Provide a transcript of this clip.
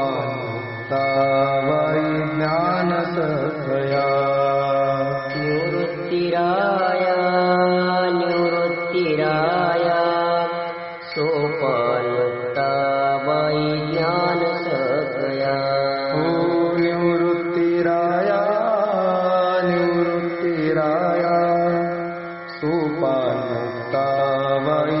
निवृत्तिराया सोपानुक्ता वै ज्ञानसखया निवृत्तिराया निवृत्तिराया। सोपानुक्ता वै ज्ञानसखया ॐ निवृत्तिराया निवृत्तिराया। सोपानुक्ता वै